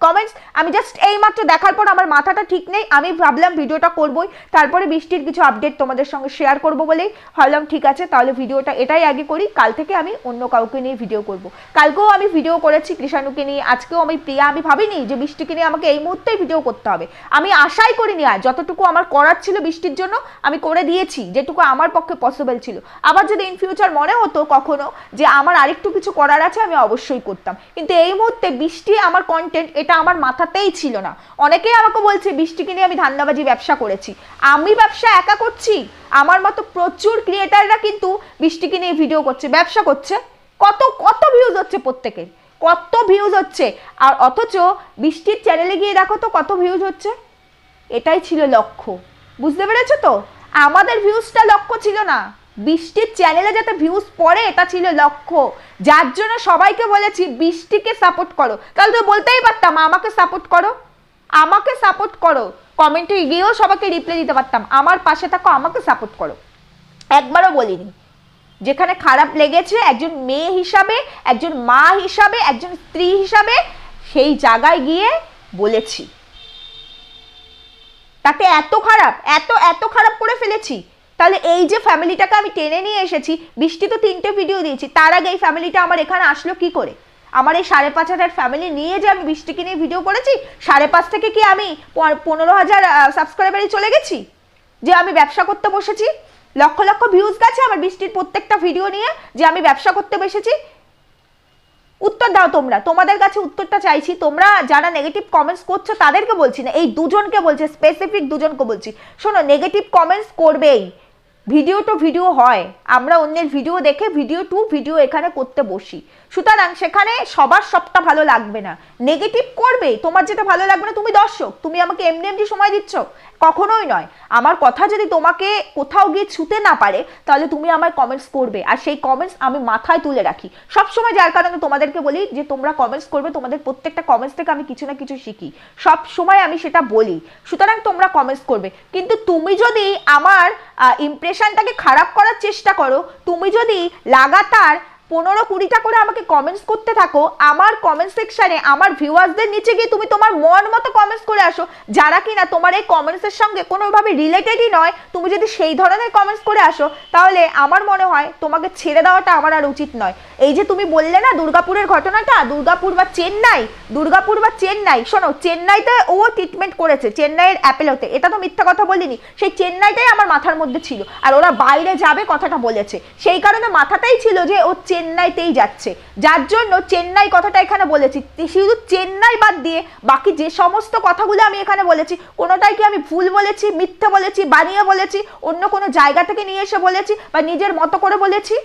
কমেন্টস আমি জাস্ট এই মাত্র দেখার পর আমার মাথাটা ঠিক নেই। আমি ভাবলাম ভিডিওটা করবই, তারপরে বৃষ্টির কিছু আপডেট তোমাদের সঙ্গে শেয়ার করব বলেই ভাবলাম, ঠিক আছে, তাহলে ভিডিওটা এটাই আগে করি, কাল থেকে আমি অন্য কাউকে নিয়ে ভিডিও করব। কালকেও আমি ভিডিও করেছি কৃষাণুকে নিয়ে, আজকেও আমি প্রিয়া, আমি ভাবিনি যে বৃষ্টিকে নিয়ে আমাকে এই মুহূর্তেই ভিডিও করতে হবে। আমি আশাই করিনি আর যতটুকু আমার করার ছিল বৃষ্টির জন্য, আমি করে দিয়েছি, যেটুকু আমার পক্ষে পসিবল ছিল। আবার যদি ইন ফিউচার মনে হতো কখনো যে আমার আরেকটু কিছু করার আছে, আমি অবশ্যই করতাম। কিন্তু এই মুহূর্তে বৃষ্টি আমার কন্টেন্ট এটা আমার মাথাতেই ছিল না। অনেকেই আমাকে বলছে, বৃষ্টিকে নিয়ে আমি ধান্দাবাজি ব্যবসা করেছি। আমি ব্যবসা একা করছি? আমার মতো প্রচুর ক্রিয়েটাররা কিন্তু বৃষ্টিকে নিয়ে ভিডিও করছে, ব্যবসা করছে। কত কত ভিউজ হচ্ছে প্রত্যেকের? কত ভিউজ হচ্ছে? আর অথচ বৃষ্টির চ্যানেলে গিয়ে দেখো তো কত ভিউজ হচ্ছে? এটাই ছিল লক্ষ্য। বুঝতে পেরেছ তো? আমাদের ভিউজটা লক্ষ্য ছিল না। বৃষ্টির চ্যানেলে যাতে ভিউজ পড়ে, এটা ছিল লক্ষ্য। যার জন্য সবাইকে বলেছি, বৃষ্টিকে সাপোর্ট করো। তাহলে তো বলতেই পারতাম, আমাকে সাপোর্ট করো। আমাকে সাপোর্ট করো। কমেন্টে গিয়েও সবাইকে রিপ্লাই দিতে পারতাম। আমার পাশে থাকো, আমাকে সাপোর্ট করো। একবারও বলিনি। যেখানে খারাপ লেগেছে, একজন মেয়ে হিসাবে, একজন মা হিসাবে, একজন স্ত্রী হিসাবে, সেই জায়গায় গিয়ে বলেছি। তাতে এত খারাপ, এত এত খারাপ করে ফেলেছি। তাহলে এই যে ফ্যামিলিটাকে আমি টেনে নিয়ে এসেছি, বৃষ্টি তো তিনটে ভিডিও দিয়েছি, তার আগে এই ফ্যামিলিটা আমার এখানে আসলো কি করে? আমার এই সাড়ে পাঁচ হাজার ফ্যামিলি নিয়ে যে আমি বৃষ্টিকে নিয়ে ভিডিও করেছি, সাড়ে পাঁচ থেকে কি আমি পনেরো হাজার সাবস্ক্রাইবারে চলে গেছি? যে আমি ব্যবসা করতে বসেছি, লক্ষ লক্ষ ভিউজ গেছে আমার বৃষ্টির প্রত্যেকটা ভিডিও নিয়ে, যে আমি ব্যবসা করতে বসেছি। উত্তর দাও তোমরা, তোমাদের কাছে উত্তরটা চাইছি, তোমরা যারা নেগেটিভ কমেন্টস করছ তাদেরকে বলছি না, এই দুজনকে বলছে স্পেসিফিক দুজনকে বলছি। শোনো নেগেটিভ কমেন্টস করবেই। ভিডিও টু ভিডিও হয়, আমরা অন্যের ভিডিও দেখে ভিডিও টু ভিডিও এখানে করতে বসি। সুতরাং সেখানে সবার সবটা ভালো লাগবে না। নেগেটিভ করবে তোমার যেটা ভালো লাগবে না, তুমি দর্শক, তুমি আমাকে এমনি এমনি সময় দিচ্ছ। কখনোই নয়। আমার কথা যদি তোমাকে কোথাও গিয়ে ছুতে না পারে, তাহলে তুমি আমার কমেন্টস করবে। আর সেই কমেন্টস আমি মাথায় তুলে রাখি। সব সময় যার কারণে তোমাদেরকে বলি যে, তোমরা কমেন্টস করবে, তোমাদের প্রত্যেকটা কমেন্টস থেকে আমি কিছু না কিছু শিখি। সব সময় আমি সেটা বলি। সুতরাং তোমরা কমেন্টস করবে। কিন্তু তুমি যদি আমার ইমপ্রেশনটাকে খারাপ করার চেষ্টা করো, তুমি যদি লাগাতার পনেরো কুড়িটা করে আমাকে কমেন্টস করতে থাকো, আমার কমেন্ট সেকশানে আমার ভিউয়ার্সদের নিচে গিয়ে তুমি তোমার মন মতো কমেন্টস করে আসো, যারা কিনা তোমার এই কমেন্টসের সঙ্গে কোনোভাবে রিলেটেডই নয়, তুমি যদি সেই ধরনের কমেন্টস করে আসো, তাহলে আমার মনে হয় তোমাকে ছেড়ে দেওয়াটা আমার আর উচিত নয়। এই যে তুমি বললে না দুর্গাপুরের ঘটনাটা, দুর্গাপুর বা চেন্নাই, দুর্গাপুর বা চেন্নাই, শোনো, চেন্নাইতে ও ট্রিটমেন্ট করেছে, চেন্নাইয়ের অ্যাপেলোতে এটা তো মিথ্যা কথা বলিনি, সেই চেন্নাইটাই আমার মাথার মধ্যে ছিল, আর ওরা বাইরে যাবে কথাটা বলেছে, সেই কারণে মাথাটাই ছিল যে ও চেন্নাইতেই যাচ্ছে। যার জন্য চেন্নাই কথাটা এখানে বলেছি। শুধু চেন্নাই বাদ দিয়ে বাকি যে সমস্ত কথাগুলো আমি এখানে বলেছি, কোনোটাই কি আমি ভুল বলেছি, মিথ্যে বলেছি, বানিয়ে বলেছি, অন্য কোনো জায়গা থেকে নিয়ে এসে বলেছি বা নিজের মতো করে বলেছি?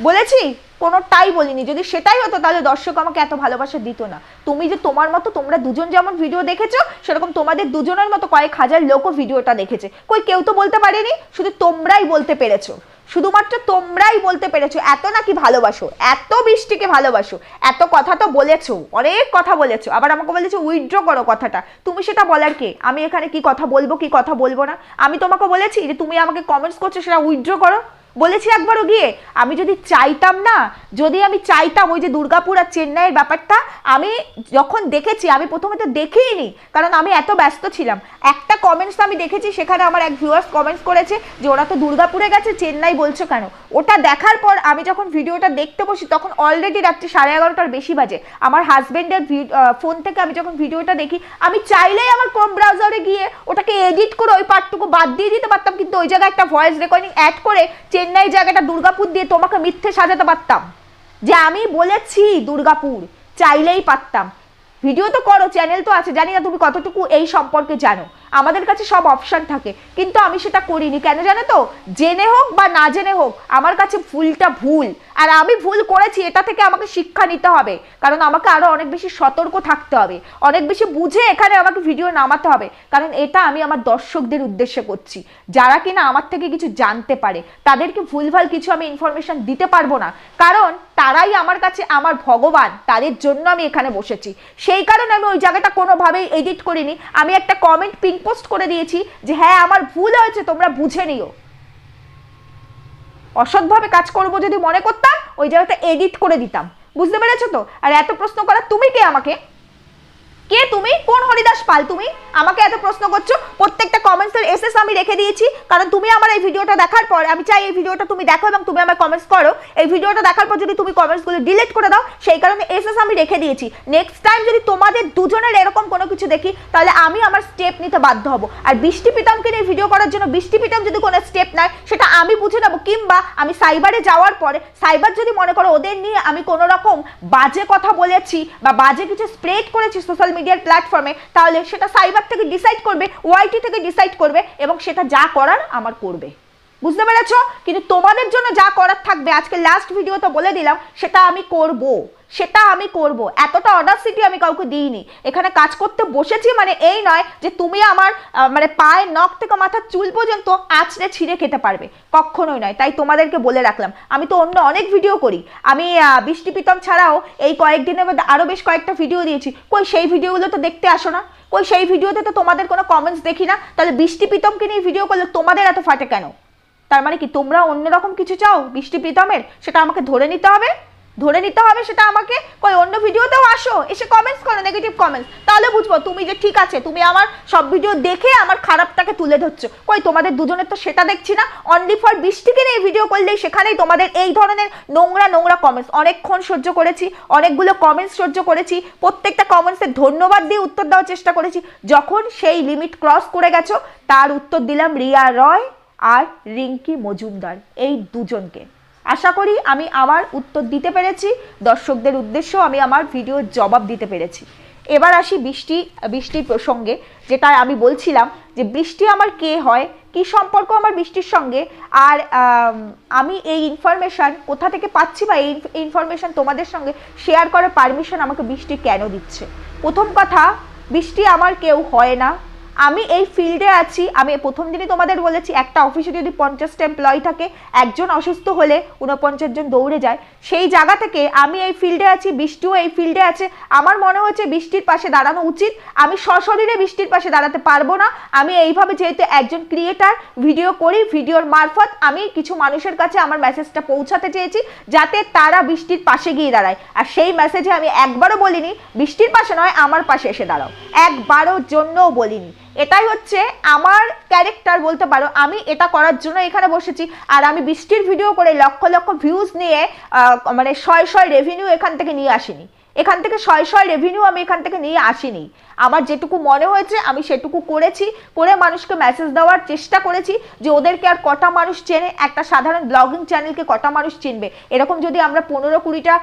বলেছি? কোনোটাই বলিনি। যদি সেটাই হতো, তাহলে দর্শক আমাকে এত ভালোবাসা দিত না। তুমি যে তোমার মতো, তোমরা দুজন যেমন ভিডিও দেখেছ, সেরকম তোমাদের দুজনের মতো কয়েক হাজার লোকও ভিডিওটা দেখেছে। কই, কেউ তো বলতে পারেনি? শুধু তোমরাই বলতে পেরেছ। শুধুমাত্র তোমরাই বলতে পেরেছ, এত নাকি ভালোবাসো, এত বৃষ্টিকে ভালোবাসো, এত কথা তো বলেছ, অনেক কথা বলেছ, আবার আমাকে বলেছ উইথড্র করো কথাটা। তুমি সেটা বলার কে? আমি এখানে কি কথা বলব, কি কথা বলব না? আমি তোমাকে বলেছি যে তুমি আমাকে কমেন্টস করছ, সেটা উইথড্র করো। বলেছি একবারও গিয়ে, আমি যদি চাইতাম না, যদি আমি চাইতাম ওই যে দুর্গাপুর আর চেন্নাইয়ের ব্যাপারটা, আমি যখন দেখেছি, আমি প্রথমে তো দেখেইনি কারণ আমি এত ব্যস্ত ছিলাম। একটা কমেন্টস আমি দেখেছি, সেখানে আমার এক ভিউয়ার্স কমেন্টস করেছে যে, ওরা তো দুর্গাপুরে গেছে, চেন্নাই বলছো কেন? ওটা দেখার পর আমি যখন ভিডিওটা দেখতে বসি, তখন অলরেডি রাত্রি সাড়ে এগারোটার বেশি বাজে। আমার হাজবেন্ডের ফোন থেকে আমি যখন ভিডিওটা দেখি, আমি চাইলেই আমার ক্রোম ব্রাউজারে গিয়ে ওটাকে এডিট করে ওই পার্টটুকু বাদ দিয়ে দিতে পারতাম, কিন্তু ওই জায়গায় একটা ভয়েস রেকর্ডিং অ্যাড করে চেন্নাই জায়গাটা দুর্গাপুর দিয়ে তোমাকে মিথ্যে সাজাতে পারতাম। যে আমি বলেছি দুর্গাপুর, চাইলেই পারতাম। ভিডিও তো করো চ্যানেল তো আছে, জানি না তুমি কতটুকু এই সম্পর্কে জানো। আমাদের কাছে সব অপশন থাকে। কিন্তু আমি সেটা করিনি। কেন জানো তো? জেনে হোক বা না জেনে হোক, আমার কাছে ভুলটা ভুল। আর আমি ভুল করেছি, এটা থেকে আমাকে শিক্ষা নিতে হবে। কারণ আমাকে আরও অনেক বেশি সতর্ক থাকতে হবে। অনেক বেশি বুঝে এখানে আমাকে ভিডিও নামাতে হবে। কারণ এটা আমি আমার দর্শকদের উদ্দেশ্যে করছি। যারা কিনা আমার থেকে কিছু জানতে পারে, তাদেরকে ভুলভাল কিছু আমি ইনফরমেশন দিতে পারব না। কারণ তারাই আমার কাছে আমার ভগবান। তাদের জন্য আমি এখানে বসেছি। সেই কারণে আমি ওই জায়গাটা কোনোভাবেই এডিট করিনি। আমি একটা কমেন্ট পিন পোস্ট করে দিয়েছি যে হ্যাঁ আমার ভুল হয়েছে, তোমরা বুঝে নিও। অসৎভাবে কাজ করব যদি মনে করতাম, ওই জায়গাটা এডিট করে দিতাম। বুঝতে পেরেছ তো? আর এত প্রশ্ন করা তুমি কে আমাকে? কে তুমি? কোন হরিদাস পাল তুমি? আমাকে এত প্রশ্ন করছ। প্রত্যেকটা কমেন্টসের এসএস আমি রেখে দিয়েছি। কারণ তুমি আমার এই ভিডিওটা দেখার পর, আমি চাই এই ভিডিওটা তুমি দেখো এবং তুমি আমার কমেন্টস করো। এই ভিডিওটা দেখার পর যদি তুমি কমেন্টসগুলো ডিলিট করে দাও, সেই কারণে এসএস আমি রেখে দিয়েছি। নেক্সট টাইম যদি তোমাদের দুজনের এরকম কোনো কিছু দেখি, তাহলে আমি আমার স্টেপ নিতে বাধ্য হব। আর বৃষ্টি পিতামকে নিয়ে ভিডিও করার জন্য বৃষ্টি পিতাম যদি কোনো স্টেপ নেয়, সেটা আমি বুঝে নেব। কিংবা আমি সাইবারে যাওয়ার পরে সাইবার যদি মনে করো ওদের নিয়ে আমি কোনো রকম বাজে কথা বলেছি বা বাজে কিছু স্প্রেড করেছি সোশ্যাল মিডিয়ার প্ল্যাটফর্মে তাহলে সেটা সাইবার থেকে ডিসাইড করবে ওয়াইটি থেকে ডিসাইড করবে, এবং সেটা যা করার, আমার করবে। বুঝতে পেরেছ? কিন্তু তোমাদের জন্য যা করার থাকবে, আজকে লাস্ট ভিডিও তো বলে দিলাম, সেটা আমি করব। সেটা আমি করব। এতটা অর্ডারসিটি আমি কাউকে দিইনি। এখানে কাজ করতে বসেছি মানে এই নয় যে তুমি আমার মানে পায়ের নখ থেকে মাথার চুল পর্যন্ত আঁচড়ে ছিঁড়ে খেতে পারবে। কখনোই নয়, তাই তোমাদেরকে বলে রাখলাম। আমি তো অন্য অনেক ভিডিও করি। আমি বৃষ্টি প্রীতম ছাড়াও এই কয়েকদিনের মধ্যে আরও বেশ কয়েকটা ভিডিও দিয়েছি। কই, সেই ভিডিওগুলো তো দেখতে আসো না। কই, সেই ভিডিওতে তো তোমাদের কোনো কমেন্টস দেখি না। তাহলে বৃষ্টি প্রীতমকে নিয়ে ভিডিও করলে তোমাদের এত ফাটে কেন? তার মানে কি তোমরা অন্যরকম কিছু চাও? বৃষ্টি প্রীতমের? সেটা আমাকে ধরে নিতে হবে? ধরে নিতে হবে সেটা আমাকে? কই, অন্য ভিডিওতেও আসো। এসে কমেন্টস করো নেগেটিভ কমেন্টস তাহলে বুঝব তুমি যে ঠিক আছে, তুমি আমার সব ভিডিও দেখে আমার খারাপটাকে তুলে ধরছো। কই, তোমাদের দুজনের তো সেটা দেখছি না। অনলি ফর বৃষ্টিকে নিয়ে ভিডিও করলেই সেখানেই তোমাদের এই ধরনের নোংরা নোংরা কমেন্টস অনেকক্ষণ সহ্য করেছি, অনেকগুলো কমেন্টস সহ্য করেছি, প্রত্যেকটা কমেন্টসের ধন্যবাদ দিয়ে উত্তর দেওয়ার চেষ্টা করেছি। যখন সেই লিমিট ক্রস করে গেছো, তার উত্তর দিলাম রিয়া রয়। আর রিঙ্কি মজুমদার, এই দুজনকে। আশা করি আমি আমার উত্তর দিতে পেরেছি। দর্শকদের উদ্দেশ্যেও আমি আমার ভিডিওর জবাব দিতে পেরেছি। এবার আসি বৃষ্টি, বৃষ্টির প্রসঙ্গে যেটা আমি বলছিলাম যে বৃষ্টি আমার কে হয়, কি সম্পর্ক আমার বৃষ্টির সঙ্গে, আর, আমি এই ইনফরমেশন কোথা থেকে পাচ্ছি বা এই ইনফরমেশন তোমাদের সঙ্গে শেয়ার করার পারমিশন আমাকে বৃষ্টি কেন দিচ্ছে? প্রথম কথা, বৃষ্টি আমার কেউ হয় না। আমি এই ফিল্ডে আছি, আমি প্রথম দিনই তোমাদের বলেছি, একটা অফিসে যদি পঞ্চাশটা এমপ্লয়ি থাকে, একজন অসুস্থ হলে উনপঞ্চাশ জন দৌড়ে যায়। সেই জায়গা থেকে আমি এই ফিল্ডে আছি, বৃষ্টিও এই ফিল্ডে আছে। আমার মনে হচ্ছে বৃষ্টির পাশে দাঁড়ানো উচিত। আমি সশরীরে বৃষ্টির পাশে দাঁড়াতে পারব না। আমি এইভাবে যেহেতু একজন ক্রিয়েটার ভিডিও করি ভিডিওর মারফত আমি কিছু মানুষের কাছে আমার মেসেজটা পৌঁছাতে চেয়েছি, যাতে তারা বৃষ্টির পাশে গিয়ে দাঁড়ায়। আর সেই মেসেজে আমি একবারও বলিনি, বৃষ্টির পাশে নয়, আমার পাশে এসে দাঁড়াও। একবারও জন্যও বলিনি। এটাই হচ্ছে আমার ক্যারেক্টার বলতে পারো। আমি এটা করার জন্য এখানে বসেছি। আর আমি বৃষ্টির ভিডিও করে লক্ষ লক্ষ ভিউজ নিয়ে মানে শয় শয় রেভিনিউ এখান থেকে নিয়ে আসিনি। এখান থেকে শয় শয় রেভিনিউ আমি এখান থেকে নিয়ে আসিনি। আমার যেটুকু মনে হয়েছে, আমি সেটুকু করেছি, করে মানুষকে মেসেজ দেওয়ার চেষ্টা করেছি যে ওদেরকে আর কটা মানুষ চেনে, একটা সাধারণ ব্লগিং চ্যানেলকে কটা মানুষ চিনবে। এরকম যদি আমরা পনেরো কুড়িটা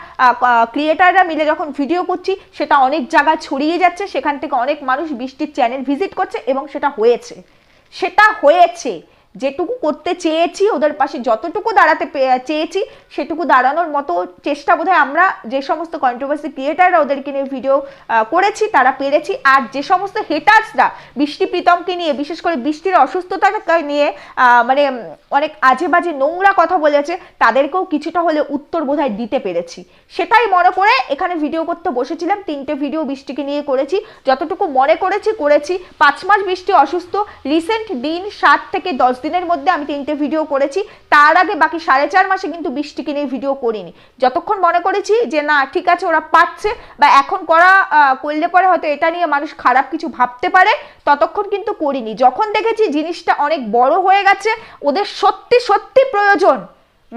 ক্রিয়েটাররা মিলে যখন ভিডিও করছি, সেটা অনেক জায়গায় ছড়িয়ে যাচ্ছে, সেখান থেকে অনেক মানুষ বৃষ্টির চ্যানেল ভিজিট করছে এবং সেটা হয়েছে। সেটা হয়েছে। যেটুকু করতে চেয়েছি, ওদের পাশে যতটুকু দাঁড়াতে চেয়েছি, সেটুকু দাঁড়ানোর মতো চেষ্টা বোধহয় আমরা যে সমস্ত কন্ট্রোভার্সি ক্রিয়েটাররা ওদেরকে নিয়ে ভিডিও করেছি, তারা পেরেছি। আর যে সমস্ত হেটার্সরা বৃষ্টি প্রীতমকে নিয়ে, বিশেষ করে বৃষ্টির অসুস্থতাকে নিয়ে মানে অনেক আজে বাজে নোংরা কথা বলেছে তাদেরকেও কিছুটা হলে উত্তর বোধহয় দিতে পেরেছি। সেটাই মনে করে এখানে ভিডিও করতে বসেছিলাম, তিনটে ভিডিও বৃষ্টিকে নিয়ে করেছি। যতটুকু মনে করেছি করেছি। পাঁচ মাস বৃষ্টি অসুস্থ রিসেন্ট দিন সাত থেকে দশ দিনের মধ্যে আমি তিনটে ভিডিও করেছি। তার আগে বাকি সাড়ে চার মাসে কিন্তু বৃষ্টিকে নিয়ে ভিডিও করিনি। যতক্ষণ মনে করেছি যে, না, ঠিক আছে, ওরা পাচ্ছে বা এখন করা করলে পরে হয়তো এটা নিয়ে মানুষ খারাপ কিছু ভাবতে পারে, ততক্ষণ কিন্তু করিনি। যখন দেখেছি জিনিসটা অনেক বড় হয়ে গেছে, ওদের সত্যি সত্যি প্রয়োজন।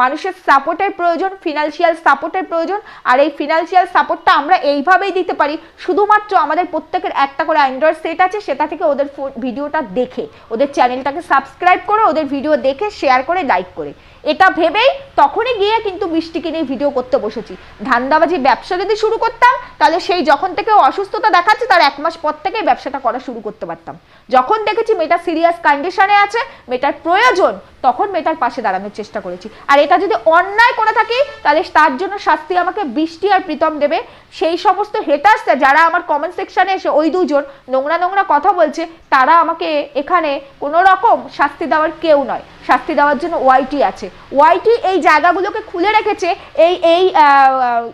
মানুষের সাপোর্টের প্রয়োজন ফিনান্সিয়াল সাপোর্টের প্রয়োজন, আর এই ফিনান্সিয়াল সাপোর্টটা আমরা এইভাবেই দিতে পারি। শুধুমাত্র আমাদের প্রত্যেকের একটা করে অ্যান্ড্রয়েড সেট আছে, সেটা থেকে ওদের ভিডিওটা দেখে, ওদের চ্যানেলটাকে সাবস্ক্রাইব করে, ওদের ভিডিও দেখে শেয়ার করে লাইক করে। এটা ভেবেই তখনই গিয়ে কিন্তু বৃষ্টিকে নিয়ে ভিডিও করতে বসেছি। ধান্দাবাজি ব্যবসা যদি শুরু করতাম, তাহলে সেই যখন থেকে অসুস্থতা দেখাচ্ছে, তার এক মাস পর থেকেই ব্যবসাটা করা শুরু করতে পারতাম। যখন দেখেছি মেয়েটা সিরিয়াস কন্ডিশনে আছে, মেয়েটার প্রয়োজন তখন মেয়েটার পাশে দাঁড়ানোর চেষ্টা করেছি। আর এটা যদি অন্যায় করে থাকি, তাহলে তার জন্য শাস্তি আমাকে বৃষ্টি আর প্রীতম দেবে। সেই সমস্ত হেটার্স যারা আমার কমেন্ট সেকশানে এসে ওই দুজন নোংরা নোংরা কথা বলছে, তারা আমাকে এখানে কোনো রকম শাস্তি দেওয়ার কেউ নয়। শাস্তি দেওয়ার জন্য ওয়াইটি আছে। ওয়াইটি এই জায়গাগুলোকে খুলে রেখেছে, এই এই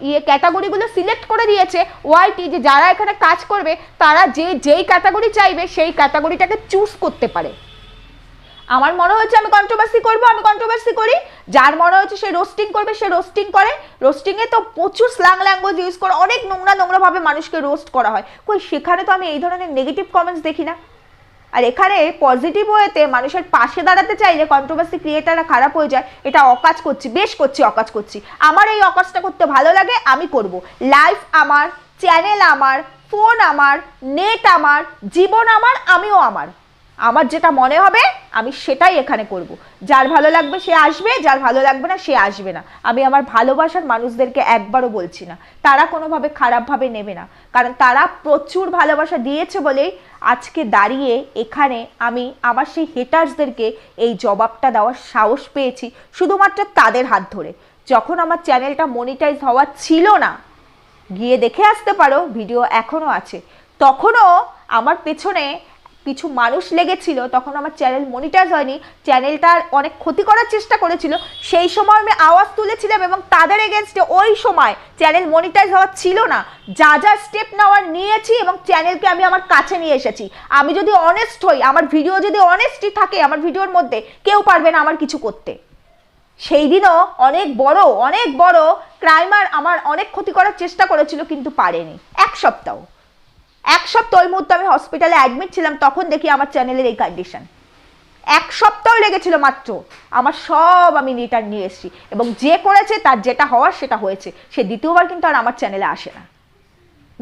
ইয়ে ক্যাটাগরিগুলো সিলেক্ট করে দিয়েছে ওয়াইটি যে যারা এখানে কাজ করবে, তারা যে, যেই ক্যাটাগরি চাইবে, সেই ক্যাটাগরিটাকে চুজ করতে পারে। আমার মনে হচ্ছে আমি কন্ট্রোভার্সি করব, আমি কন্ট্রোভার্সি করি। যার মনে হচ্ছে সে রোস্টিং করবে, সে রোস্টিং করে। রোস্টিং এ তো প্রচুর স্ল্যাং ল্যাঙ্গুয়েজ ইউজ করে, অনেক নোংরা নোংরা ভাবে মানুষকে রোস্ট করা হয়। কই, সেখানে তো আমি এই ধরনের নেগেটিভ কমেন্টস দেখি না। আর এখানে পজিটিভ ওয়েতে মানুষের পাশে দাঁড়াতে চাইলে কন্ট্রোভার্সি ক্রিয়েটাররা খারাপ হয়ে যায়। এটা অকাজ করছি, বেশ করছি, অকাজ করছি। আমার এই অকাজটা করতে ভালো লাগে, আমি করব। লাইফ আমার চ্যানেল আমার ফোন আমার নেট আমার, জীবন আমার, আমিও আমার। আমার যেটা মনে হবে, আমি সেটাই এখানে করব। যার ভালো লাগবে সে আসবে, যার ভালো লাগবে না সে আসবে না। আমি আমার ভালোবাসার মানুষদেরকে একবারও বলছি না। তারা কোনোভাবে খারাপভাবে নেবে না। কারণ তারা প্রচুর ভালোবাসা দিয়েছে বলেই আজকে দাঁড়িয়ে এখানে আমি আমার সেই হেটার্সদেরকে এই জবাবটা দেওয়ার সাহস পেয়েছি, শুধুমাত্র তাদের হাত ধরে। যখন আমার চ্যানেলটা মনিটাইজ হওয়া ছিল না, গিয়ে দেখে আসতে পারো, ভিডিও এখনও আছে। তখনও আমার পেছনে কিছু মানুষ লেগেছিল, তখন আমার চ্যানেল মনিটাইজ হয়নি চ্যানেলটার অনেক ক্ষতি করার চেষ্টা করেছিল, সেই সময় আমি আওয়াজ তুলেছিলাম এবং তাদের এগেনস্টে ওই সময় চ্যানেল মনিটাইজ হওয়া ছিল না। যা যা স্টেপ নেওয়ার নিয়েছি এবং চ্যানেলকে আমি আমার কাছে নিয়ে এসেছি। আমি যদি অনেস্ট হই, আমার ভিডিও যদি অনেস্টই থাকে, আমার ভিডিওর মধ্যে কেউ পারবে না আমার কিছু করতে। সেই দিনও অনেক বড় অনেক বড় ক্রাইমার আমার অনেক ক্ষতি করার চেষ্টা করেছিল কিন্তু পারেনি। এক সপ্তাহ। এক সপ্তাহ ওই মুহূর্তে আমি হসপিটালে অ্যাডমিট ছিলাম, তখন দেখি আমার চ্যানেলের এই কন্ডিশন এক সপ্তাহ লেগেছিল মাত্র, আমার সব আমি রিটার্ন নিয়ে এসেছি। এবং যে করেছে, তার যেটা হওয়ার সেটা হয়েছে। সে দ্বিতীয়বার কিন্তু আর আমার চ্যানেলে আসে না।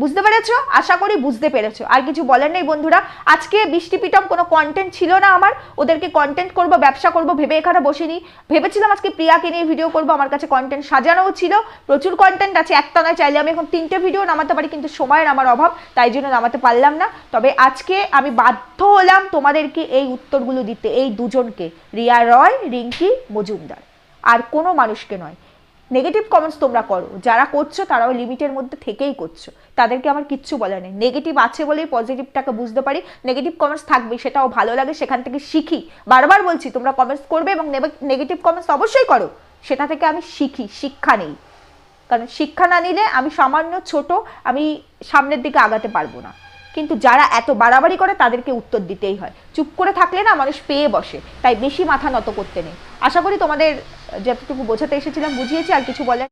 বুঝতে পেরেছ? আশা করি বুঝতে পেরেছ। আর কিছু বলার নেই বন্ধুরা। আজকে বৃষ্টি পিটম কোনো কন্টেন্ট ছিল না আমার। ওদেরকে কন্টেন্ট করব, ব্যবসা করব, ভেবে এখানে বসিনি। ভেবেছিলাম আজকে প্রিয়াকে নিয়ে ভিডিও করব, আমার কাছে কন্টেন্ট সাজানোও ছিল। প্রচুর কন্টেন্ট আছে একটা নয় চাইলে আমি এখন তিনটে ভিডিও নামাতে পারি, কিন্তু সময়ের আমার অভাব, তাই জন্য নামাতে পারলাম না। তবে আজকে আমি বাধ্য হলাম তোমাদেরকে এই উত্তরগুলো দিতে, এই দুজনকে। রিয়া রয়, রিঙ্কি, মজুমদার। আর কোনো মানুষকে নয়। নেগেটিভ কমেন্টস তোমরা করো। যারা করছ তারাও লিমিটের মধ্যে থেকেই করছ। তাদেরকে আমার কিচ্ছু বলার নেই। নেগেটিভ আছে বলেই পজিটিভটাকে বুঝতে পারি। নেগেটিভ কমেন্টস থাকবে, সেটাও ভালো লাগে, সেখান থেকে শিখি। বারবার বলছি, তোমরা কমেন্টস করবে এবং নেগেটিভ কমেন্টস অবশ্যই করো। সেটা থেকে আমি শিখি, শিক্ষা নেই। কারণ শিক্ষা না নিলে আমি সামান্য ছোট, আমি সামনের দিকে আগাতে পারব না। কিন্তু যারা এত বাড়াবাড়ি করে তাদেরকে উত্তর দিতেই হয়। চুপ করে থাকলে না মানুষ পেয়ে বসে, তাই বেশি মাথা নত করতে নেই। আশা করি তোমাদের যতটুকু বোঝাতে এসেছিলাম, বুঝিয়েছি, আর কিছু বলার